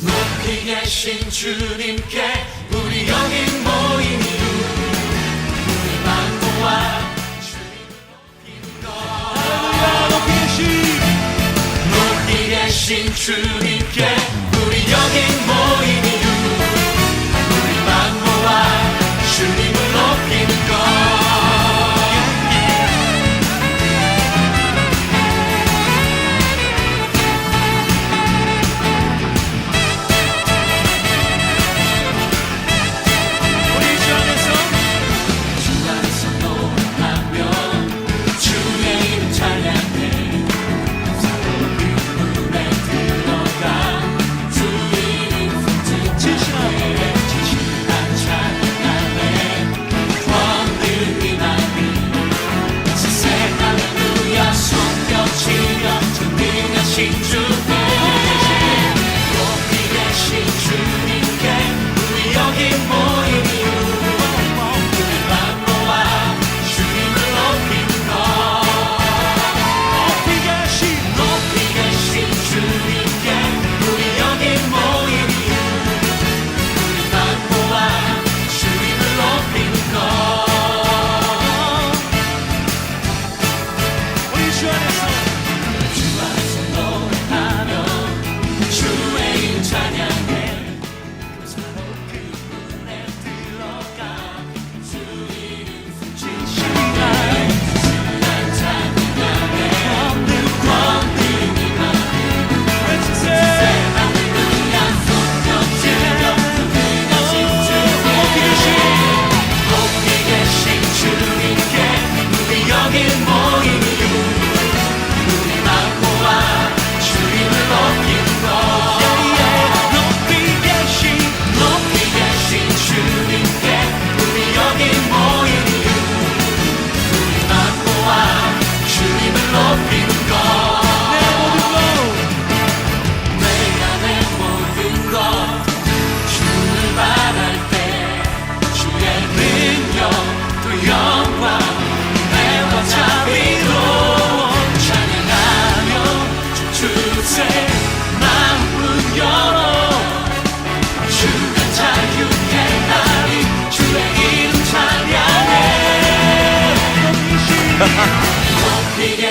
높이 계신 주님께 우리 여기 모인 이유. 우리만 모아 높이 계신 높이 계신 주님 우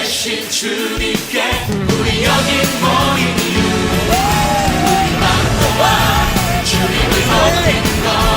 계신 주님께 우리 여기 모인 이유 모아 주님을 높이는 것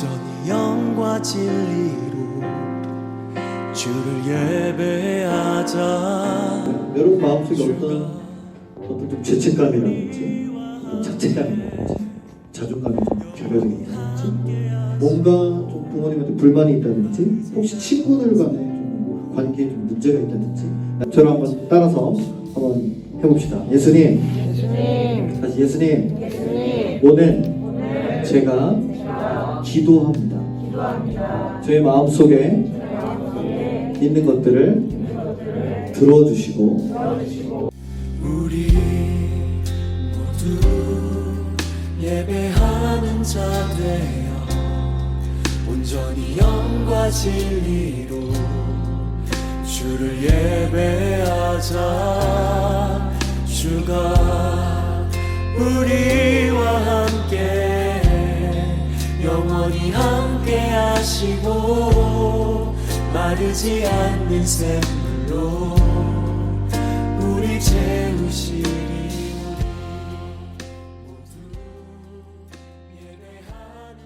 온전히 영과 진리로 주를 예배하자. 여러분 마음속에 어떤 어떤 좀 죄책감이라든지 뭐 자책감이라든지 자존감이 좀 결여되어 있다든지 뭔가 좀 부모님한테 불만이 있다든지 혹시 친구들 간에 좀 관계에 좀 문제가 있다든지 저를 한번 따라서 한번 해봅시다. 예수님. 다시 예수님, 오늘, 제가, 기도합니다. 저의 마음속에 있는 것들을 들어주시고 우리 모두 예배하는 자 되어 온전히 영과 진리로 주를 예배하자 주가 우리와 함께 영원히 함께 하시고 마르지 않는 샘물로 우리 채우시